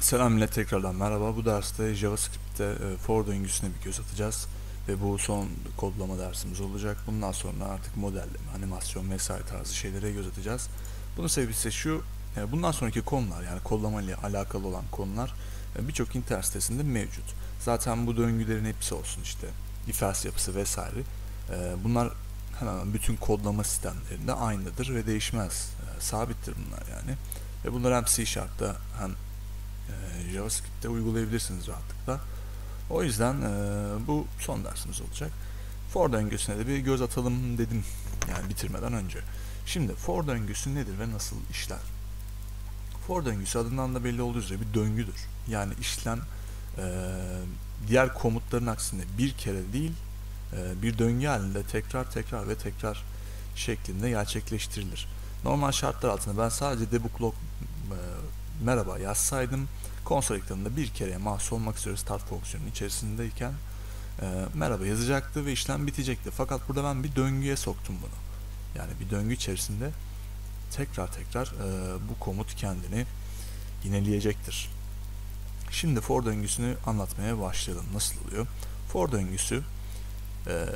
Selam tekrardan merhaba. Bu derste JavaScript'te e, for döngüsüne bir göz atacağız. Ve bu son kodlama dersimiz olacak. Bundan sonra artık modelleme, animasyon vesaire tarzı şeylere göz atacağız. Bunun sebebi ise şu, e, bundan sonraki konular yani kodlama ile alakalı olan konular e, birçok internet sitesinde mevcut. Zaten bu döngülerin hepsi olsun işte if yapısı vesaire. Bunlar hemen bütün kodlama sistemlerinde aynıdır ve değişmez. Sabittir bunlar yani. Ve bunlar hem C Sharp'ta hem e, JavaScript'te uygulayabilirsiniz rahatlıkla. O yüzden e, bu son dersimiz olacak. For döngüsüne de bir göz atalım dedim yani bitirmeden önce. Şimdi for döngüsü nedir ve nasıl işler? For döngüsü adından da belli olduğu üzere bir döngüdür. Yani işlem e, diğer komutların aksine bir kere değil e, bir döngü halinde tekrar tekrar ve tekrar şeklinde gerçekleştirilir. Normal şartlar altında ben sadece debug log e, merhaba yazsaydım konsol ekranında bir kereye mahsus olmak üzere start fonksiyonunun içerisindeyken e, merhaba yazacaktı ve işlem bitecekti. Fakat burada ben bir döngüye soktum bunu. Yani bir döngü içerisinde tekrar tekrar e, bu komut kendini yineleyecektir. Şimdi for döngüsünü anlatmaya başlayalım. Nasıl oluyor? For döngüsü e,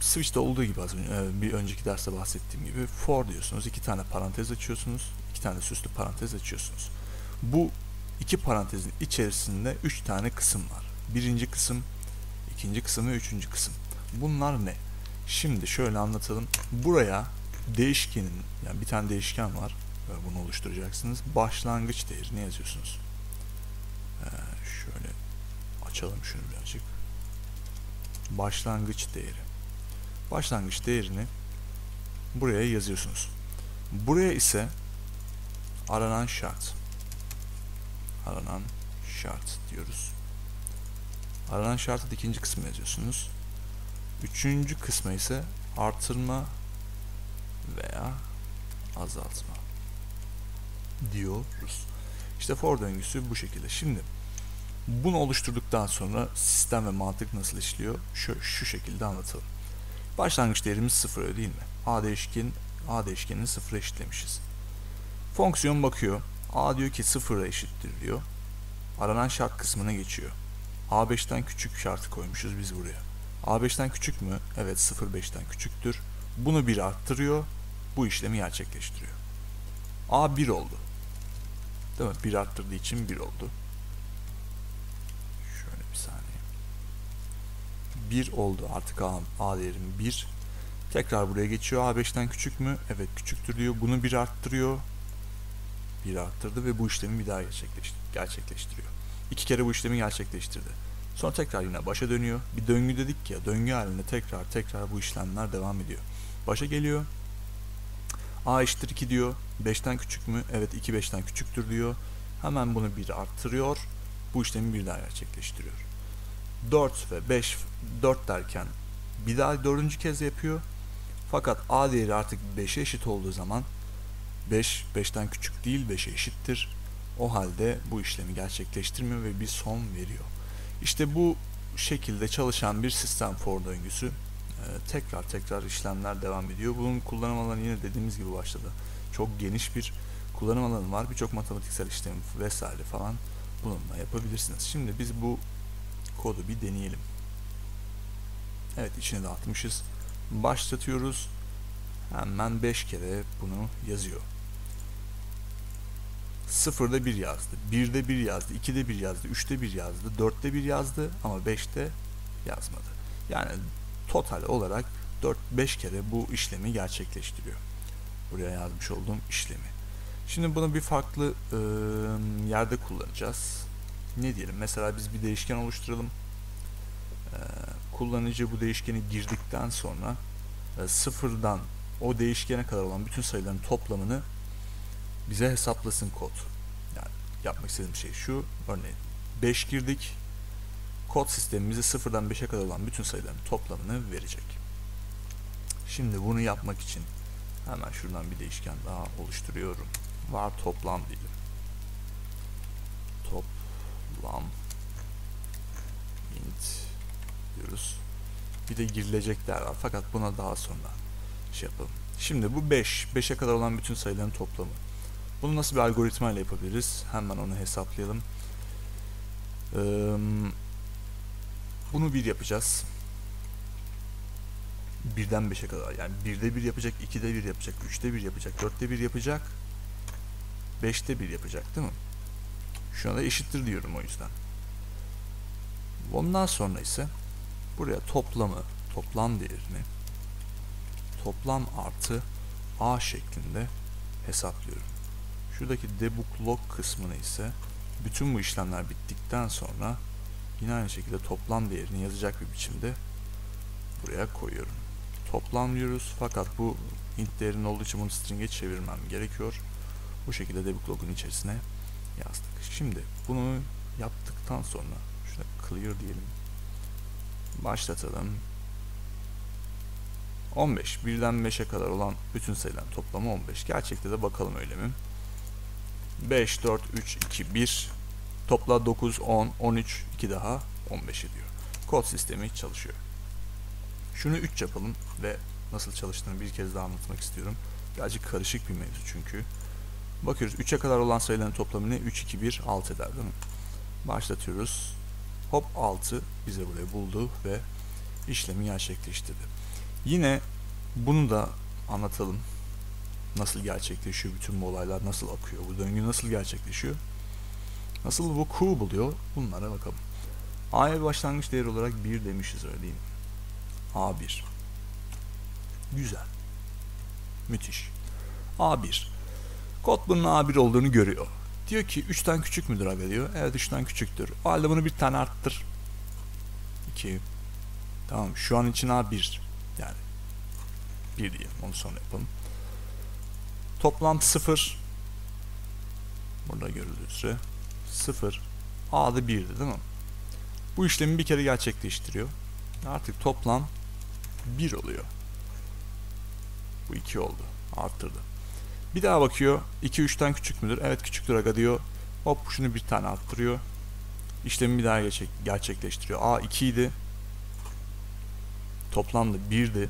Switch'te olduğu gibi az önce, e, bir önceki derste bahsettiğim gibi for diyorsunuz. iki tane parantez açıyorsunuz. iki tane süslü parantez açıyorsunuz. Bu iki parantezin içerisinde üç tane kısım var. Birinci kısım, ikinci kısım ve üçüncü kısım. Bunlar ne? Şimdi şöyle anlatalım. Buraya değişkenin, yani bir tane değişken var. Bunu oluşturacaksınız. Başlangıç değerini yazıyorsunuz. Ee, şöyle açalım şunu birazcık. Başlangıç değeri. Başlangıç değerini buraya yazıyorsunuz. Buraya ise aranan şart. Aranan şart diyoruz. Aranan şartı ikinci kısmı yazıyorsunuz. Üçüncü kısmı ise artırma veya azaltma diyoruz. İşte for döngüsü bu şekilde. Şimdi bunu oluşturduktan sonra sistem ve mantık nasıl işliyor? Şu, şu şekilde anlatalım. Başlangıç değerimiz sıfır değil mi? A değişken A değişkenini sıfıra eşitlemişiz. Fonksiyon bakıyor. A diyor ki sıfıra eşittir diyor. Aranan şart kısmına geçiyor. A5'ten küçük şartı koymuşuz biz buraya. A5'ten küçük mü? Evet 0.5'ten küçüktür. Bunu bir arttırıyor. Bu işlemi gerçekleştiriyor. A1 oldu. Değil mi? 1 arttırdığı için 1 oldu. Şöyle bir saniye. 1 oldu artık A, A değerim 1. Tekrar buraya geçiyor. A5'ten küçük mü? Evet küçüktür diyor. Bunu bir arttırıyor. Bir arttırdı ve bu işlemi bir daha gerçekleşti gerçekleştiriyor. İki kere bu işlemi gerçekleştirdi. Sonra tekrar yine başa dönüyor. Bir döngü dedik ya, döngü halinde tekrar tekrar bu işlemler devam ediyor. Başa geliyor. A eşittir 2 diyor. 5'ten küçük mü? Evet 2 5'ten küçüktür diyor. Hemen bunu bir arttırıyor. Bu işlemi bir daha gerçekleştiriyor. 4 ve 5 4 derken bir daha dördüncü kez yapıyor. Fakat A değeri artık 5'e eşit olduğu zaman 5 5'ten küçük değil 5'e eşittir. O halde bu işlemi gerçekleştirmiyor ve bir son veriyor. İşte bu şekilde çalışan bir sistem for döngüsü e, tekrar tekrar işlemler devam ediyor. Bunun kullanım alanı yine dediğimiz gibi başladı. Çok geniş bir kullanım alanı var. Birçok matematiksel işlem vesaire falan bununla yapabilirsiniz. Şimdi biz bu kodu bir deneyelim. Evet içine dağıtmışız. Başlatıyoruz. Hemen 5 kere bunu yazıyor. Sıfırda bir yazdı, birde bir yazdı, ikide bir yazdı, üçte bir yazdı, dörtte bir yazdı ama beşte yazmadı. Yani total olarak 4-5 kere bu işlemi gerçekleştiriyor. Buraya yazmış olduğum işlemi. Şimdi bunu bir farklı e, yerde kullanacağız. Ne diyelim? Mesela biz bir değişken oluşturalım. E, kullanıcı bu değişkeni girdikten sonra e, sıfırdan o değişkene kadar olan bütün sayıların toplamını bize hesaplasın kod. Yani yapmak istediğim şey şu. Örneğin 5 girdik. Kod sistemimize sıfırdan 5'e kadar olan bütün sayıların toplamını verecek. Şimdi bunu yapmak için hemen şuradan bir değişken daha oluşturuyorum. Var toplam diyelim. Toplam int diyoruz. Bir de girilecekler var. Fakat buna daha sonra yapalım. Şimdi bu 5. 5'e kadar olan bütün sayıların toplamı. Bunu nasıl bir algoritma ile yapabiliriz? Hemen onu hesaplayalım. Bunu bir yapacağız. Birden beşe kadar. Yani birde bir yapacak, ikide bir yapacak, üçte bir yapacak, dörtte bir yapacak, beşte bir yapacak değil mi? Şu anda eşittir diyorum o yüzden. Ondan sonra ise buraya toplamı, toplam değerini toplam artı a şeklinde hesaplıyorum. Şuradaki debug log kısmını ise bütün bu işlemler bittikten sonra yine aynı şekilde toplam değerini yazacak bir biçimde buraya koyuyorum. Toplam diyoruz fakat bu int değerinin olduğu için bunu string'e çevirmem gerekiyor. Bu şekilde debug log'un içerisine yazdık. Şimdi bunu yaptıktan sonra şuna clear diyelim. Başlatalım. 15. Birden 5'e kadar olan bütün sayıların toplamı 15. Gerçekte de bakalım öyle mi? 5, 4, 3, 2, 1. Topla 9, 10, 13, 2 daha 15 ediyor. Kod sistemi çalışıyor. Şunu 3 yapalım ve nasıl çalıştığını bir kez daha anlatmak istiyorum. Birazcık karışık bir mevzu çünkü. Bakıyoruz 3'e kadar olan sayıların toplamını 3, 2, 1, 6 eder değil mi? Başlatıyoruz. Hop 6 bize burayı buldu ve işlemi gerçekleştirdi. Yine bunu da anlatalım. Nasıl gerçekleşiyor bütün bu olaylar, nasıl akıyor, bu döngü nasıl gerçekleşiyor? Nasıl Q buluyor? Bunlara bakalım. A'ya başlangıç değeri olarak 1 demişiz öyle değil mi? A1. Güzel. Müthiş. A1. Kod bunun A1 olduğunu görüyor. Diyor ki 3'ten küçük müdür abi diyor. Evet 3'ten küçüktür. O halde bunu bir tane arttır. 2. Tamam şu an için A1. Yani 1 diyelim onu sonra yapalım. Toplam 0 burada görüldüğü üzere 0 A'da 1'di değil mi? Bu işlemi bir kere gerçekleştiriyor. Artık toplam 1 oluyor. Bu 2 oldu. Arttırdı. Bir daha bakıyor. 2 3'ten küçük müdür? Evet küçüktür aga diyor. Hop şunu bir tane arttırıyor. İşlemi bir daha gerçek, gerçekleştiriyor. A 2 idi. Toplamda 1'di.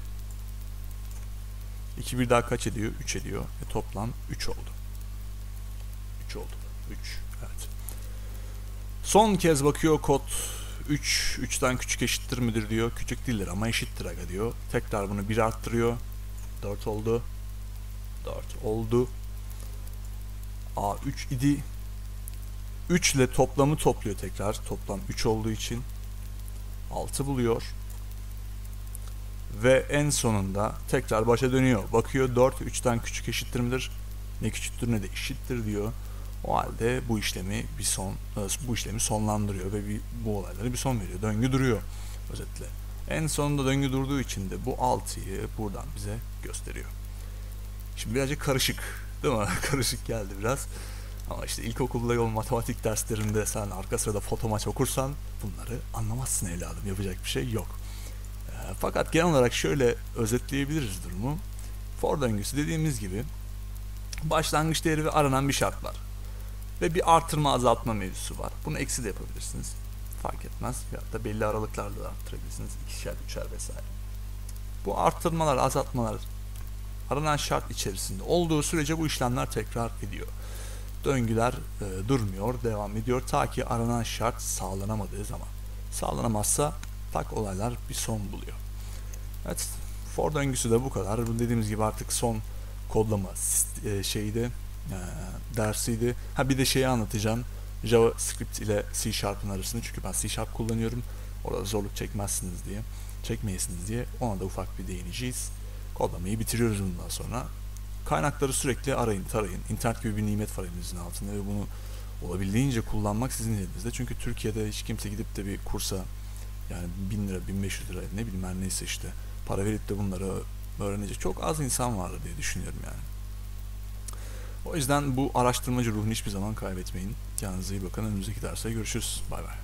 2 bir daha kaç ediyor? 3 ediyor. E toplam 3 oldu. 3 oldu. 3. Evet. Son kez bakıyor kod 3. 3'ten küçük eşittir midir diyor. Küçük değildir ama eşittir aga diyor. Tekrar bunu 1 arttırıyor. 4 oldu. 4 oldu. A 3 idi. 3 ile toplamı topluyor tekrar. Toplam 3 olduğu için 6 buluyor. Ve en sonunda tekrar başa dönüyor. Bakıyor 4 3'ten küçük eşittir midir? Ne küçüktür ne de eşittir diyor. O halde bu işlemi bir son bu işlemi sonlandırıyor ve bir, bu olaylara bir son veriyor. Döngü duruyor özetle. En sonunda döngü durduğu için de bu 6'yı buradan bize gösteriyor. Şimdi birazcık karışık değil mi? karışık geldi biraz. Ama işte ilkokulda yol matematik derslerinde sen arka sırada fotomaç okursan bunları anlamazsın evladım. Yapacak bir şey yok. Fakat genel olarak şöyle özetleyebiliriz durumu. For döngüsü dediğimiz gibi başlangıç değeri ve aranan bir şart var. Ve bir artırma azaltma mevzusu var. Bunu eksi de yapabilirsiniz. Fark etmez. Ya da belli aralıklarla da arttırabilirsiniz. İkişer, üçer vesaire. Bu arttırmalar, azaltmalar aranan şart içerisinde olduğu sürece bu işlemler tekrar ediyor. Döngüler e, durmuyor, devam ediyor ta ki aranan şart sağlanamadığı zaman. Sağlanamazsa tak olaylar bir son buluyor. Evet, for döngüsü de bu kadar. Dediğimiz gibi artık son kodlama e, şeydi, e, dersiydi. Ha bir de şeyi anlatacağım. JavaScript ile C Sharp'ın arasını çünkü ben C Sharp kullanıyorum. Orada zorluk çekmezsiniz diye, çekmeyesiniz diye ona da ufak bir değineceğiz. Kodlamayı bitiriyoruz bundan sonra. Kaynakları sürekli arayın, tarayın. İnternet gibi bir nimet var elinizin altında ve bunu olabildiğince kullanmak sizin elinizde. Çünkü Türkiye'de hiç kimse gidip de bir kursa yani 1000 lira, 1500 lira ne bileyim her neyse işte para verip de bunları öğrenecek çok az insan vardır diye düşünüyorum yani. O yüzden bu araştırmacı ruhunu hiçbir zaman kaybetmeyin. Kendinize iyi bakın. Önümüzdeki derste görüşürüz. Bay bay.